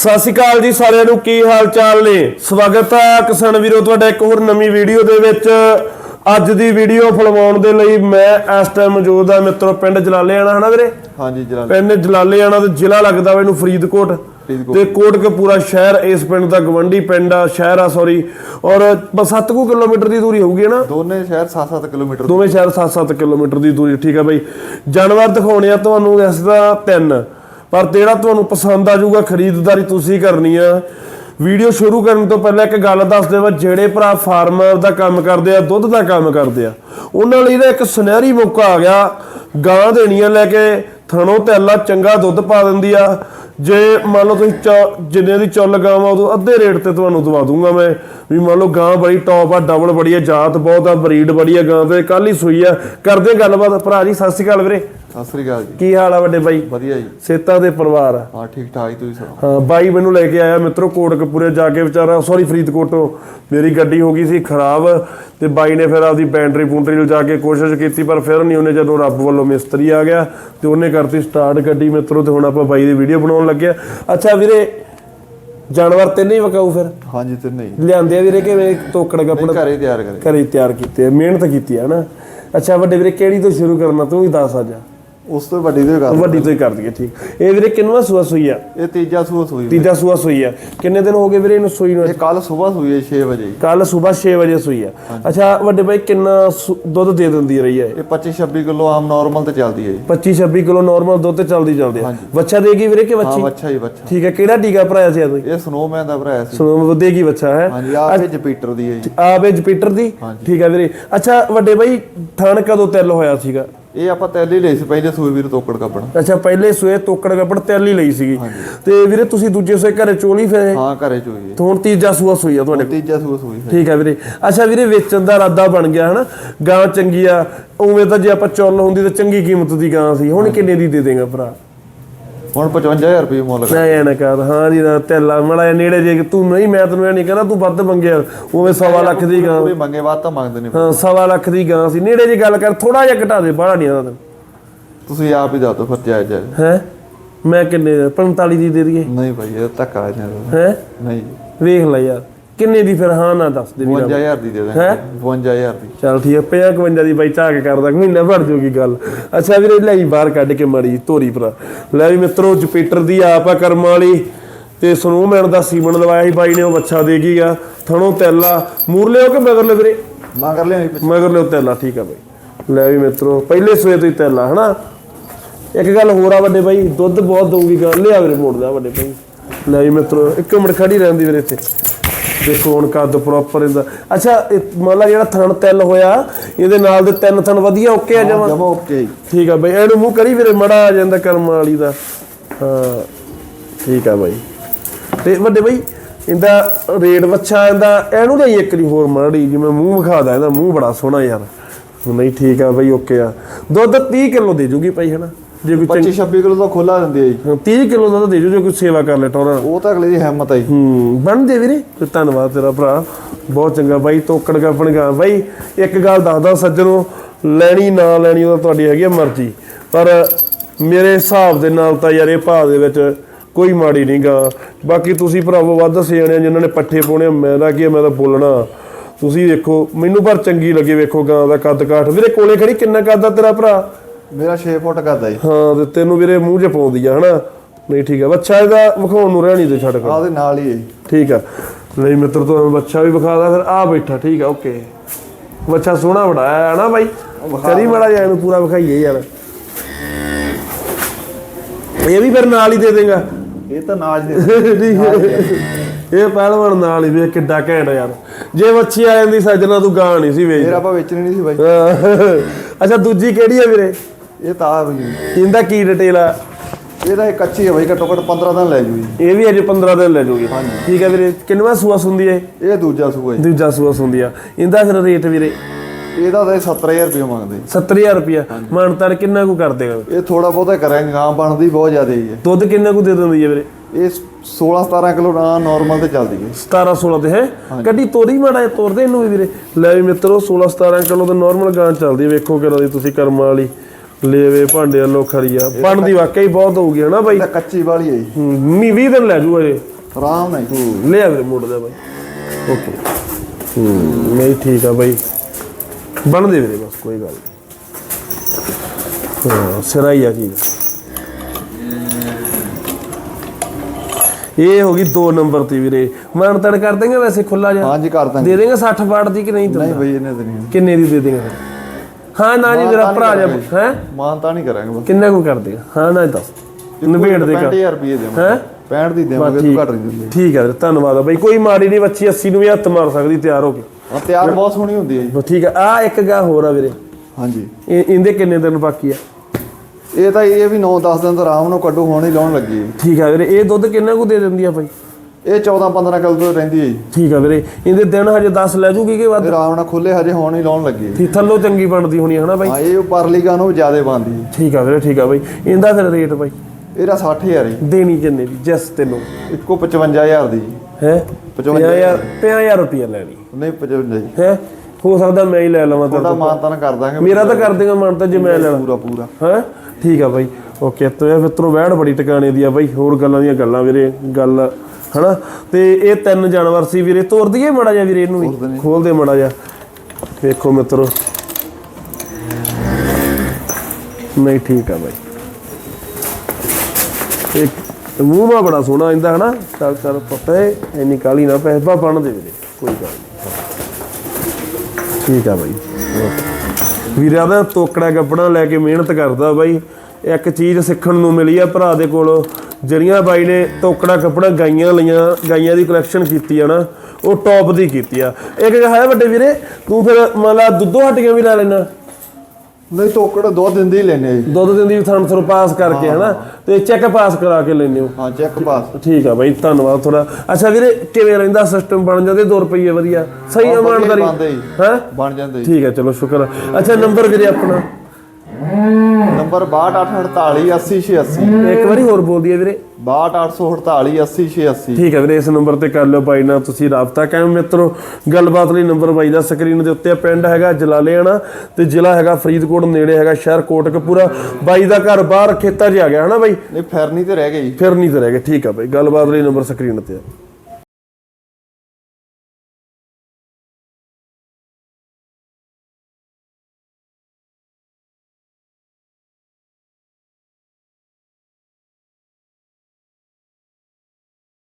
ਸਤਿ ਸ਼੍ਰੀ ਅਕਾਲ ਜੀ ਸਾਰਿਆਂ ਨੂੰ ਕੀ ਹਾਲ ਚਾਲ ਨੇ? ਸਵਾਗਤ ਹੈ ਕਿਸਾਨ ਵੀਰੋ ਤੁਹਾਡਾ ਇੱਕ ਹੋਰ ਨਵੀਂ ਵੀਡੀਓ ਦੇ ਵਿੱਚ। ਅੱਜ ਦੀ ਵੀਡੀਓ ਫਿਲਮਾਉਣ ਦੇ ਲਈ ਮੈਂ ਇਸ ਟਾਈਮ ਮੌਜੂਦ ਹਾਂ ਮਿੱਤਰੋ ਪਿੰਡ ਜਲਾਲਿਆਣਾ ਹਨਾ ਵੀਰੇ? ਹਾਂਜੀ ਜਲਾਲ ਪਿੰਡ ਜਲਾਲਿਆਣਾ ਤੇ ਜ਼ਿਲ੍ਹਾ ਲੱਗਦਾ ਵਾ ਇਹਨੂੰ ਫਰੀਦਕੋਟ। ਤੇ ਕੋਟਕਪੂਰਾ ਸ਼ਹਿਰ ਇਸ ਪਿੰਡ ਦਾ ਗਵੰਡੀ ਪਿੰਡ ਆ ਸ਼ਹਿਰ ਆ ਸੌਰੀ ਔਰ ਬਸ 7 ਕੁ ਕਿਲੋਮੀਟਰ ਦੀ ਦੂਰੀ ਹੋਊਗੀ ਨਾ ਦੋਨੇ ਸ਼ਹਿਰ 7-7 ਕਿਲੋਮੀਟਰ ਦੋਵੇਂ ਸ਼ਹਿਰ 7-7 ਕਿਲੋਮੀਟਰ ਦੀ ਦੂਰੀ ਠੀਕ ਆ ਬਈ। ਜਾਨਵਰ ਦਿਖਾਉਣੇ ਆ ਤੁਹਾਨੂੰ ਦੱਸਦਾ ਤਿੰਨ। ਪਰ ਜਿਹੜਾ ਤੁਹਾਨੂੰ ਪਸੰਦ ਆ ਜਾਊਗਾ, ਖਰੀਦਦਾਰੀ ਤੁਸੀਂ ਕਰਨੀ ਆ। ਵੀਡੀਓ ਸ਼ੁਰੂ ਕਰਨ ਤੋਂ ਪਹਿਲਾਂ ਇੱਕ ਗੱਲ ਦੱਸ ਦੇਵਾਂ ਜਿਹੜੇ ਭਰਾ ਫਾਰਮਰ ਦਾ ਕੰਮ ਕਰਦੇ ਆ, ਦੁੱਧ ਦਾ ਕੰਮ ਕਰਦੇ ਆ, ਉਹਨਾਂ ਲਈ ਨਾ ਇੱਕ ਸੁਨਹਿਰੀ ਮੌਕਾ ਆ ਗਿਆ। ਗਾਂ ਦੇਣੀਆਂ ਲੈ ਕੇ ਥਣੋ ਤੈਲਾ ਚੰਗਾ ਦੁੱਧ ਪਾ ਦਿੰਦੀ ਆ। ਜੇ ਮੰਨ ਲਓ ਤੁਸੀਂ ਚੌ- ਜਿੰਨੇ ਦੀ ਚੁੱਲ ਗਾਵਾਂ, ਉਦੋਂ ਅੱਧੇ ਰੇਟ ਤੇ ਤੁਹਾਨੂੰ ਦਵਾ ਦੂੰਗਾ ਮੈਂ ਵੀ ਮੰਨ ਲਓ ਗਾਂ ਬੜੀ ਟੌਪ ਆ ਡਬਲ ਬੜੀ ਆ, ਜਾਤ ਬਹੁਤ ਆ ਬਰੀਡ ਬੜੀ ਆ ਗਾਂ ਤੇ ਕੱਲ ਹੀ ਸੂਈ ਆ। ਕਰਦੇ ਗੱਲਬਾਤ। ਭਰਾ ਜੀ, ਸਤਿ ਸ਼੍ਰੀ ਅਕਾਲ ਵੀਰੇ। ਸਤਿ ਸ੍ਰੀ ਅਕਾਲ ਜੀ। ਕੀ ਹਾਲ ਆ ਵੱਡੇ ਬਾਈ? ਵਧੀਆ ਜੀ। ਸੇਤਾ ਦੇ ਪਰਿਵਾਰ ਆ। ਹਾਂ ਠੀਕ ਠਾਕ ਤੁਸੀਂ ਸੁਣਾਓ? ਹਾਂ ਬਾਈ ਮੈਨੂੰ ਲੈ ਕੇ ਆਇਆ ਮਿੱਤਰੋ ਕੋਟਕਪੂਰੇ ਜਾ ਕੇ ਵਿਚਾਰਾ। ਸੌਰੀ ਫਰੀਦਕੋਟੋਂ ਮੇਰੀ ਗੱਡੀ ਹੋ ਗਈ ਸੀ ਖਰਾਬ ਤੇ ਬਾਈ ਨੇ ਫਿਰ ਆਪਦੀ ਬੈਟਰੀ ਪੂੰਟਰੀ ਲਿਜਾ ਕੇ ਕੋਸ਼ਿਸ਼ ਕੀਤੀ ਪਰ ਫਿਰ ਨਹੀਂ ਉਹਨੇ ਜਦੋਂ ਰੱਬ ਵੱਲੋਂ ਮਿਸਤਰੀ ਆ ਗਿਆ ਤੇ ਉਹਨੇ ਕਰਤੀ ਸਟਾਰਟ ਗੱਡੀ ਮਿੱਤਰੋ ਤੇ ਹੁਣ ਆਪਾਂ ਬਾਈ ਦੀ ਵੀਡੀਓ ਬਣਾਉਣ ਲੱਗਿਆ ਅੱਛਾ ਵੀਰੇ ਜਾਨਵਰ ਤਿੰਨੇ ਹੀ ਵਕਾਊ ਫਿਰ? ਹਾਂਜੀ ਤੇ ਨਹੀਂ ਲਿਆਂਦੇ ਆ ਵੀਰੇ ਕਿਵੇਂ? ਤੋਕੜ ਕੱਪੜਾ ਘਰੇ ਤਿਆਰ ਕਰੇ। ਘਰੇ ਤਿਆਰ ਕੀਤੇ ਮਿਹਨਤ ਕੀਤੀ ਆ ਨਾ ਅੱਛਾ ਵੱਡੇ ਵੀਰੇ ਕਿਹੜੀ ਤੋਂ ਸ਼ੁਰੂ ਕਰਨਾ? ਤੂੰ ਵੀ ਦੱਸ ਆ ਜਾ ਉਸ ਤੋਂ ਵੱਡੀ ਦੇ ਗੱਲ ਵੱਡੀ ਤੋਂ ਹੀ ਕਰ ਦਈਏ ਠੀਕ। ਇਹ ਵੀਰੇ ਕਿੰਨਵਾ ਸੂਆ ਸੂਈ ਆ? ਇਹ ਤੀਜਾ ਸੂਆ ਸੂਈ। ਤੀਜਾ ਸੂਆ ਸੂਈ ਆ। ਕਿੰਨੇ ਦਿਨ ਹੋ ਗਏ ਵੀਰੇ ਇਹਨੂੰ ਸੂਈ ਨੂੰ ਇਹ ਕੱਲ ਸਵੇਰ ਸੂਈ ਹੈ 6 ਵਜੇ ਕੱਲ ਸਵੇਰ 6 ਵਜੇ ਸੂਈ ਆ। ਅੱਛਾ ਵੱਡੇ ਭਾਈ ਕਿੰਨਾ ਦੁੱਧ ਦੇ ਦਿੰਦੀ ਰਹੀ ਹੈ ਇਹ? 25 26 ਕਿਲੋ ਆਮ ਨਾਰਮਲ ਤੇ ਚੱਲਦੀ ਹੈ ਜੀ। 25 26 ਕਿਲੋ ਨਾਰਮਲ ਦੁੱਧ ਤੇ ਚੱਲਦੀ ਚੱਲਦੀ ਬੱਚਾ ਦੇਗੀ ਵੀਰੇ ਕਿ ਹਾਂ ਬੱਚੀ ਬੱਚਾ ਹੀ ਬੱਚਾ ਠੀਕ ਹੈ ਕਿਹੜਾ ਟੀਕਾ ਭਰਾਇਆ ਸੀ ਤੁਸੀਂ ਇਹ ਸਨੋਮੈਨ ਦਾ ਭਰਾ ਸੀ। ਸੁਣੋ ਦੇਗੀ ਬੱਚਾ ਹੈ? ਹਾਂਜੀ ਆਹ ਇਹ ਜਪੀਟਰ ਦੀ ਹੈ ਜੀ। ਆਵੇ ਜਪੀਟਰ ਦੀ? ਠੀਕ ਹੈ ਵੀਰੇ। ਅੱਛਾ ਵੱਡੇ ਭਾਈ ਥਣ ਕਦੋਂ ਤਿਲ ਹੋਇਆ ਸੀਗਾ? ਇਹ ਆਪਾਂ ਤੈਲੀ ਲਈ ਸੀ ਪਹਿਲੇ ਸੂਈ ਵੀਰ ਤੋਕੜ ਕੱਪੜਾ। ਅੱਛਾ ਪਹਿਲੇ ਸੂਏ ਤੋਕੜ ਗੱਪੜ ਤਿਲ ਲਈ ਸੀਗੀ। ਤੇ ਵੀਰੇ ਤੁਸੀਂ ਦੂਜੇ ਸੂਏ ਘਰੇ ਚੋਲੀ ਫਿਰ ਹਾਂ ਘਰੇ ਤੇ ਹੁਣ ਤੀਜਾ ਸੂਆ ਸੂਈ ਆ ਤੁਹਾਡੇ ਤੀਜਾ ਸੂਆ ਸੂਈ ਠੀਕ ਹੈ ਵੀਰੇ। ਅੱਛਾ ਵੀਰੇ ਵੇਚਣ ਦਾ ਇਰਾਦਾ ਬਣ ਗਿਆ ਹਨਾ? ਗਾਂ ਚੰਗੀ ਆ ਉਵੇਂ ਤਾਂ ਜੇ ਆਪਾਂ ਚੁੱਲ ਹੁੰਦੀ ਤਾਂ ਚੰਗੀ ਕੀਮਤ ਦੀ ਗਾਂ ਸੀ। ਹੁਣ ਕਿੰਨੇ ਦੀ ਦੇ ਦੇਗਾ ਭਰਾ? ਹੁਣ 55000 ਰੁਪਏ ਮੁੱਲ ਕਰ। ਨਾ ਐ ਨਾ ਕਰ ਹਾਂ ਜੀ ਨਾ ਤੇਲਾ ਮੜਾ ਨੇੜੇ ਜੇ ਤੂੰ ਨਹੀਂ ਮੈਂ ਤੈਨੂੰ ਇਹ ਨਹੀਂ ਕਹਿੰਦਾ ਤੂੰ ਵੱਧ ਮੰਗਿਆ ਉਵੇਂ ਸਵਾ ਲੱਖ ਦੀ ਗਾਂ। ਪੂਰੇ ਮੰਗੇ ਬਾਅਦ ਤਾਂ ਮੰਗਦੇ ਨੇ ਹਾਂ ਸਵਾ ਲੱਖ ਦੀ ਗਾਂ ਸੀ। ਨੇੜੇ ਜੇ ਗੱਲ ਕਰ ਥੋੜਾ ਜਿਹਾ ਘਟਾ ਦੇ ਬਾਹਲਾ ਨਹੀਂ ਆਦਾ ਤੁਸੀਂ ਆਪ ਹੀ ਦੱਸ ਫਿਰ ਜਾਇਜ਼ ਜਾਇਜ਼ ਹੈ? ਮੈਂ ਕਿੰਨੇ ਦਾ? 45 ਦੀ ਦੇ ਦਈਏ? ਨਹੀਂ ਭਾਈ ਇਹ ਧੱਕਾ ਦਾ ਹੈ? ਨਹੀਂ। ਵੇਖ ਲੈ ਯਾਰ। ਕਿੰਨੇ ਦੀ ਫਿਰ? ਹਾਂ ਨਾ ਦੱਸ ਦੇ ਵੀਰਾ 55000 ਦੀ ਦੇ ਦਾਂਗੇ। 55000 ਦੀ। ਚਲ ਠੀਕ ਹੈ 55 ਦੀ ਬਾਈ ਝਾਕ ਕਰਦਾ ਮਹੀਨਾ ਭਰ ਜੂਗੀ ਗੱਲ। ਅੱਛਾ ਵੀਰੇ ਲਈ ਬਾਹਰ ਕੱਢ ਕੇ ਮੜੀ ਧੋਰੀ ਭਰਾ। ਲੈ ਵੀ ਮਿੱਤਰੋ ਜਪੀਟਰ ਦੀ ਆਪ ਆ ਕਰਮ ਵਾਲੀ ਤੇ ਸਨੋਮੈਨ ਦਾ ਸੀਮਨ ਲਵਾਇਆ ਸੀ ਬਾਈ ਨੇ ਉਹ ਬੱਚਾ ਦੇ ਗਈਗਾ ਥਣੋਂ ਤੈਲਾ ਮੂਰ ਲਿਓ ਕਿ ਮਗਰ ਲਿਓ ਵੀਰੇ? ਮੰਗ ਲਿਆ ਮਗਰ ਲਿਓ ਤੈਲਾ ਠੀਕ ਆ ਬਾਈ। ਲੈ ਵੀ ਮਿੱਤਰੋ ਪਹਿਲੇ ਸੂਏ ਤੋਂ ਹੀ ਤੈਲਾ ਹਨਾ? ਇੱਕ ਗੱਲ ਹੋਰ ਆ ਵੱਡੇ ਬਾਈ ਦੁੱਧ ਬਹੁਤ ਦਊਗੀ ਗੱਲ। ਲਿਆ ਵੀਰੇ ਮੋੜਦਾ ਵੱਡੇ ਬਾਈ। ਲੈ ਵੀ ਮਿੱਤਰੋ ਇੱਕ ਮਿੰਟ ਖੜੀ ਰਹਿੰਦੀ ਵੀਰੇ ਇੱਥੇ। ਦੇਖੋ ਹੁਣ ਕੱਦ ਪ੍ਰੋਪਰ ਇਹਦਾ। ਅੱਛਾ ਇਹ ਮੰਨ ਲਾ ਜਿਹੜਾ ਥਣ ਤਿਲ ਹੋਇਆ ਇਹਦੇ ਨਾਲ ਦੇ ਤਿੰਨ ਥਣ ਵਧੀਆ ਓਕੇ ਆ ਜਮਾ? ਜਮਾ ਓਕੇ ਠੀਕ ਆ ਬਾਈ ਇਹਨੂੰ ਮੂੰਹ ਕਰੀ ਵੀਰੇ ਮੜਾ ਆ ਜਾਂਦਾ ਕਰਮ ਵਾਲੀ ਦਾ। ਹਾਂ ਠੀਕ ਆ ਬਾਈ। ਤੇ ਵੱਡੇ ਬਾਈ ਇਹਦਾ ਰੇਟ ਵੱਛਾ ਇਹਦਾ ਇਹਨੂੰ ਲਈ ਇੱਕ ਦੀ ਹੋਰ ਮੜੀ ਜਿਵੇਂ ਮੂੰਹ ਵਿਖਾਦਾ ਇਹਦਾ ਮੂੰਹ ਬੜਾ ਸੋਹਣਾ ਯਾਰ। ਨਹੀਂ ਠੀਕ ਆ ਬਾਈ ਓਕੇ ਆ। ਦੁੱਧ 30 ਕਿਲੋ ਦੇ ਜੂਗੀ ਭਾਈ ਹਨਾ? ਜੇ ਕੋਈ 25 26 ਕਿਲੋ ਦਾ ਖੋਲਾ ਦਿੰਦੀ ਹੈ ਜੀ। ਚੰਗੀ- 30 ਕਿਲੋ ਦਾ ਤਾਂ ਦੇ ਜੂ ਜੇ ਕੋਈ ਸੇਵਾ ਕਰ ਲੈ ਟੋਰਾ ਉਹ ਤਾਂ ਅਗਲੇ ਦੀ ਹਿੰਮਤ ਹੈ ਜੀ। ਹੂੰ ਬਣਦੇ ਵੀਰੇ ਤੇ ਧੰਨਵਾਦ ਤੇਰਾ ਭਰਾ। ਬਹੁਤ ਚੰਗਾ ਬਾਈ ਤੋਕੜ ਗਾ ਬਾਈ ਇੱਕ ਗੱਲ ਦੱਸਦਾ ਸੱਜਣੋ ਲੈਣੀ ਨਾ ਲੈਣੀ ਉਹ ਤਾਂ ਤੁਹਾਡੀ ਹੈਗੀ ਮਰਜ਼ੀ। ਪਰ ਮੇਰੇ ਹਿਸਾਬ ਦੇ ਨਾਲ ਤਾਂ ਯਾਰ ਇਹ ਭਾਅ ਦੇ ਵਿੱਚ ਕੋਈ ਮਾੜੀ ਨਹੀਂ ਗਾ। ਬਾਕੀ ਤੁਸੀਂ ਭਰਾਵੋ ਵੱਧ ਸਿਆਣੇ ਜਿਨ੍ਹਾਂ ਨੇ ਪੱਠੇ ਪਾਉਣੇ ਮੈਂ ਤਾਂ ਕੀ ਮੈਂ ਤਾਂ ਬੋਲਣਾ। ਤੁਸੀਂ ਵੇਖੋ ਮੈਨੂੰ ਪਰ ਚੰਗੀ ਲੱਗੀ ਵੇਖੋ ਗਾਂ ਦਾ ਕੱਦ ਕਾਠ ਵੀਰੇ ਕੋਲੇ ਖੜੀ ਕਿੰਨਾ ਕੱਦ ਆ ਤੇਰਾ ਭਰਾ? ਮੇਰਾ 6 ਫੁੱਟ ਕਰਦਾ ਜੀ। ਹਾਂ ਤੇ ਤੈਨੂੰ ਵੀਰੇ ਮੂੰਹ 'ਚ ਪਾਉਂਦੀ ਆ ਹਨਾ? ਨਹੀਂ ਠੀਕ ਆ। ਬੱਚਾ ਇਹਦਾ ਵਿਖਾਉਣ ਨੂੰ ਰਹਿਣੀ ਤੇ ਛੱਡ ਕੇ। ਆਹ ਦੇ ਨਾਲ ਹੀ ਹੈ ਜੀ। ਠੀਕ ਆ। ਨਹੀਂ ਮਿੱਤਰ ਤੋਂ ਬੱਚਾ ਵੀ ਵਿਖਾਦਾ ਫਿਰ ਆ ਬੈਠਾ ਠੀਕ ਆ ਓਕੇ। ਬੱਚਾ ਸੋਹਣਾ ਬੜਾਇਆ ਹੈ ਨਾ ਬਾਈ? ਕਰੀ ਮੜਾ ਜਾ ਇਹਨੂੰ ਪੂਰਾ ਵਿਖਾਈਏ ਯਾਰ। ਇਹ ਵੀ ਫਿਰ ਨਾਲ ਹੀ ਦੇ ਦੇਗਾ। ਇਹ ਤਾਂ ਨਾਲ ਦੇ ਇਹ ਪਹਿਲਵਾਨ ਨਾਲ ਹੀ ਵੇਖ ਕਿੱਡਾ ਘੈਂਟ ਯਾਰ। ਜੇ ਬੱਚੀ ਆ ਜਾਂਦੀ ਸੱਜਣਾ ਤੂੰ ਗਾਂ ਨਹੀਂ ਸੀ ਵੇਚ ਫੇਰ ਆਪਾਂ ਵੇਚਣੀ ਨਹੀਂ ਸੀ ਬਾਈ। ਅੱਛਾ ਦੂਜੀ ਕਿਹੜੀ ਆ ਵੀਰੇ? ਇਹ ਤਾਂ ਆ ਜੀ ਇਹਦਾ ਕੀ ਡਿਟੇਲ ਆ? ਇਹ ਤਾਂ ਇਹ ਕੱਚੀ ਹੈ ਬਾਈ ਘੱਟੋ ਘੱਟ 15 ਦਿਨ ਲੈ ਜੂ ਜੀ ਇਹ ਵੀ ਅਜੇ 15 ਦਿਨ ਲੈ ਜਾਊਗੀ ਠੀਕ ਆ ਵੀਰੇ ਕਿੰਨਵਾ ਸੂਆ ਸੁੰਦੀ ਹੈ? ਇਹ ਦੂਜਾ ਸੂਆ ਜੀ। ਦੂਜਾ ਸੂਆ ਸੁੰਦੀ ਆ। ਇਹਦਾ ਫਿਰ ਰੇਟ ਵੀਰੇ? ਇਹਦਾ ਤਾਂ ਇਹ 70000 ਰੁਪਏ ਮੰਗਦੇ। 70000 ਰੁਪਿਆ ਮਾਨਤਾਰ ਕਿੰਨਾ ਕੁ ਕਰ ਦੇਗਾ ਇਹ ਥੋੜਾ ਬਹੁਤਾ ਕਰਾਂਗੇ ਗਾਂ ਬਣਦੀ ਬਹੁਤ ਜ਼ਿਆਦਾ ਹੀ ਹੈ। ਦੁੱਧ ਕਿੰਨਾ ਕੁ ਦੇ ਦਿੰਦੀ ਹੈ ਵੀਰੇ? ਇਹ 16 17 ਕਿਲੋ ਨਾ ਨਾਰਮਲ ਤੇ ਚੱਲਦੀ ਹੈ। 17 16 ਤੇ ਹੈ? ਕੱਢੀ ਤੋਰੀ ਮਾੜਾ ਤੋਰਦੇ ਇਹਨੂੰ ਵੀ ਵੀਰੇ। ਲੈ ਵੀ ਮਿੱਤਰੋ 16 17 ਕਿਲੋ ਦਾ ਨਾਰਮਲ ਗਾਂ ਚੱਲਦੀ ਹੈ। ਵੇਖੋ ਕਿਹੜਾ ਦੀ ਤੁਸੀਂ ਕਰਮਾਂ ਵਾਲੀ। ਲੇਵੇ ਭਾਂਡੇ ਵੱਲੋਂ ਖਰੀ ਆ ਬਣਦੀ ਵਾਕਈ ਬਹੁਤ ਹੋਊਗੀ ਹਨਾ ਬਾਈ? ਤਾਂ ਕੱਚੀ ਵਾਲੀ ਹੈ ਜੀ। ਮੀ 20 ਦਿਨ ਲੈ ਜੂ ਅਜੇ ਆਰਾਮ ਨਾਲ ਜੀ। ਹੂੰ, ਲੈ ਆਵੇ ਮੋੜ ਦਾ ਬਾਈ। ਓਕੇ। ਹੂੰ ਨਹੀਂ ਠੀਕ ਆ ਬਾਈ। ਬਣ ਦੇ ਵੀਰੇ ਬਸ ਕੋਈ ਗੱਲ ਨਹੀਂ। ਹਾਂ ਸਿਰਾ ਹੀ ਆ ਚੀਜ਼। ਇਹ ਹੋ ਗਈ 2 ਨੰਬਰ ਤੇ ਵੀਰੇ। ਮਾਨ ਤੜ ਕਰ ਦੇਂਗੇ ਵੈਸੇ ਖੁੱਲਾ ਜਾ ਹਾਂਜੀ ਕਰ ਦਾਂਗੇ। ਦੇ ਦੇਂਗੇ 60 ਵਾਟ ਦੀ ਕਿ ਨਹੀਂ ਨਹੀਂ ਦਿੰਦਾ ਬਈ ਇਹਨੇ ਨਹੀਂ ਕਿੰਨੇ ਦੀ ਦੇ ਦੇਂਗੇ? ਹਾਂ ਨਾ ਜੀ ਮੇਰਾ ਭਰਾ ਜਾ ਹੈ। ਮਾਨਤਾ ਨਹੀਂ ਕਰਾਂਗੇ ਬਸ। ਕਿੰਨਾ ਕੋ ਕਰ ਦੇਗਾ ਹਾਂ ਨਾ ਦੱਸ। ਨਿਬੇੜ ਦੇ ਕਰ। 65000 ਰੁਪਏ ਦੇਵਾਂਗੇ। ਹੈਂ? 65 ਦੀ ਦੇਵਾਂਗੇ। ਤੂੰ ਘੱਟ ਨਹੀਂ ਦਿੰਦੇ। ਠੀਕ ਹੈ ਧੰਨਵਾਦ ਆ ਬਾਈ। ਕੋਈ ਮਾੜੀ ਨਹੀਂ ਬੱਚੀ 80 ਨੂੰ ਵੀ ਹੱਥ ਮਾਰ ਸਕਦੀ ਤਿਆਰ ਹੋ ਕੇ। ਹਾਂ ਤਿਆਰ ਬਹੁਤ ਸੋਹਣੀ ਹੁੰਦੀ ਹੈ ਜੀ। ਠੀਕ ਆ। ਆ ਇੱਕ ਗਾ ਹੋਰ ਆ ਵੀਰੇ। ਹਾਂਜੀ। ਇਹ ਇਹਦੇ ਕਿੰਨੇ ਦਿਨ ਬਾਕੀ ਆ? ਇਹ ਤਾਂ ਇਹ ਵੀ 9-10 ਦਿਨ ਤਾਂ ਆਰਾਮ ਨਾਲ ਕੱਢੂ ਹੁਣ ਹੀ ਲਾਉਣ ਲੱਗੀ ਹੈ ਠੀਕ ਆ ਵੀਰੇ। ਇਹ ਦੁੱਧ ਕਿੰਨਾ ਕੁ ਦੇ ਦਿੰਦੀ ਆ ਬਾਈ? ਇਹ 14-15 ਕਿਲੋ ਤੋਂ ਰਹਿੰਦੀ ਹੈ ਜੀ। ਠੀਕ ਆ ਵੀਰੇ ਇਹਦੇ ਦਿਨ ਹਜੇ 10 ਲੈ ਜੂਗੀ ਕਿ ਵੱਧ? ਆਰਾਮ ਨਾਲ ਖੁੱਲੇ ਹਜੇ ਹੁਣ ਹੀ ਲਾਉਣ ਲੱਗੀ। ਹੈ ਠੀਕ ਥੱਲੋਂ ਚੰਗੀ ਬਣਦੀ ਹੋਣੀ ਆ ਹਨਾ ਬਾਈ? ਹਾਂ ਇਹ ਪਰਲੀ ਗਾਂ ਨੂੰ ਜ਼ਿਆਦਾ ਬਣਦੀ ਹੈ। ਠੀਕ ਆ ਵੀਰੇ ਠੀਕ ਆ ਬਾਈ। ਇਹਦਾ ਫਿਰ ਰੇਟ ਬਾਈ? ਇਹਦਾ 60000 ਹੈ ਦੇਣੀ ਕਿੰਨੇ ਦੀ ਜਸ ਤੈਨੂੰ। ਇੱਕੋ 55000 ਦੀ। ਹੈ? 55 55000 55000 ਰੁਪਏ ਲੈਣੀ ਨਹੀਂ 55 ਜੀ। ਹੈ? ਹੋ ਸਕਦਾ ਮੈਂ ਹੀ ਲੈ ਲਵਾਂ ਤੁਹਾਡਾ ਤਾਂ। ਮਾਨਤਾ ਕਰ ਦਾਂਗੇ। ਮੇਰਾ ਤਾਂ ਕਰ ਦੇਗਾ ਮਨ ਤਾਂ ਜੇ ਮੈਂ ਲੈਣਾ। ਪੂਰਾ ਪੂਰਾ। ਹੈ? ਠੀਕ ਆ ਬਾਈ। ਓਕੇ ਤੇ ਇਹ ਫਿੱਤਰੋਂ ਵਹਿੜ ਬੜੀ ਟਿਕਾਣੇ ਦੀ ਆ ਬਾਈ। ਹੋਰ ਗੱਲਾਂ ਦੀਆਂ ਗੱਲਾਂ ਵੀਰੇ ਗੱਲ ਹਨਾ? ਤੇ ਇਹ ਤਿੰਨ ਜਾਨਵਰ ਸੀ ਵੀਰੇ। ਤੋਰ ਦਈਏ ਮੜਾ ਜਾ ਵੀਰੇ ਇਹਨੂੰ ਵੀ? ਖੋਲ ਦੇ ਮੜਾ ਜਾ ਵੇਖੋ ਮਿੱਤਰੋ। ਨਹੀਂ ਠੀਕ ਆ ਬਾਈ। ਇੱਕ ਮੂੰਹ ਮਾ ਬੜਾ ਸੋਹਣਾ ਆਂਦਾ ਹਨਾ? ਚੱਲ ਚੱਲ ਪਤਾ ਇੰਨੀ ਕਾਲੀ ਨਾ ਪੈ। ਬਾ ਬਣ ਦੇ ਵੀਰੇ। ਕੋਈ ਗੱਲ ਨਹੀਂ। ਠੀਕ ਆ ਬਾਈ। ਵੀਰਾਂ ਦਾ ਤੋਕੜਾ ਗੱਪਣਾ ਲੈ ਕੇ ਮਿਹਨਤ ਕਰਦਾ ਬਾਈ। ਇੱਕ ਚੀਜ਼ ਸਿੱਖਣ ਨੂੰ ਮਿਲੀ ਆ ਭਰਾ ਦੇ ਕੋਲੋਂ। ਜਿਹੜੀਆਂ ਬਾਈ ਨੇ ਤੋਕੜਾ ਕੱਪੜਾ ਗਾਈਆਂ ਲਈਆਂ ਗਾਈਆਂ ਦੀ ਕਲੈਕਸ਼ਨ ਕੀਤੀ ਆ ਨਾ ਉਹ ਟੌਪ ਦੀ ਕੀਤੀ ਆ। ਇੱਕ ਹੈ ਵੱਡੇ ਵੀਰੇ ਤੂੰ ਫਿਰ ਮੰਨ ਲਾ ਦੁੱਧੋਂ ਹਟੀਆਂ ਵੀ ਲੈ ਲੈਣਾ। ਨਹੀਂ ਤੋਕੜ ਦੋ ਦਿਨ ਦੀ ਲੈਣੇ ਜੀ। ਦੁੱਧ ਦਿੰਦੀ ਵੀ ਥਣ ਥਣ ਪਾਸ ਕਰਕੇ ਹਨਾ? ਤੇ ਚੈੱਕ ਪਾਸ ਕਰਾ ਕੇ ਲੈਣੇ ਹੋ। ਹਾਂ ਚੈੱਕ ਪਾਸ ਠੀਕ ਆ ਬਾਈ ਧੰਨਵਾਦ ਥੋੜਾ ਅੱਛਾ ਵੀਰੇ ਕਿਵੇਂ ਰਹਿੰਦਾ ਸਿਸਟਮ ਬਣ ਜਾਂਦੇ 2 ਰੁਪਏ ਵਧੀਆ। ਸਹੀ ਇਮਾਨਦਾਰੀ। ਹੈ? ਬਣ ਜਾਂਦੇ ਠੀਕ ਹੈ ਚਲੋ ਸ਼ੁਕਰ ਆ। ਅੱਛਾ ਨੰਬਰ ਵੀਰੇ ਆਪਣਾ। ਨੰਬਰ 6248 80680 ਇੱਕ ਵਾਰੀ ਹੋਰ ਬੋਲ ਦਈਏ ਵੀਰੇ। 6248 80680 ਠੀਕ ਹੈ ਵੀਰੇ ਇਸ ਨੰਬਰ ਤੇ ਕਰ ਲਿਓ ਬਾਈ ਨਾਲ ਤੁਸੀਂ ਰਾਬਤਾ ਕਾਇਮ। ਮਿੱਤਰੋ ਗੱਲਬਾਤ ਲਈ ਨੰਬਰ ਬਾਈ ਦਾ ਸਕਰੀਨ ਦੇ ਉੱਤੇ। ਪਿੰਡ ਹੈਗਾ ਜਲਾਲਿਆਣਾ ਤੇ ਜ਼ਿਲ੍ਹਾ ਹੈਗਾ ਫਰੀਦਕੋਟ ਨੇੜੇ ਹੈਗਾ ਸ਼ਹਿਰ ਕੋਟਕਪੂਰਾ। ਬਾਈ ਦਾ ਘਰ ਬਾਹਰ ਖੇਤਾਂ 'ਚ ਆ ਗਿਆ ਹਨਾ ਬਾਈ? ਨਹੀਂ ਫਿਰਨੀ ਤੇ ਰਹਿ ਗਈ ਫਿਰ ਨਹੀਂ ਤੇ ਰਹਿ ਗਏ। ਠੀਕ ਆ ਬਾਈ ਗੱਲਬਾਤ ਲਈ ਨੰਬਰ ਸਕਰੀਨ ਤੇ ਆ।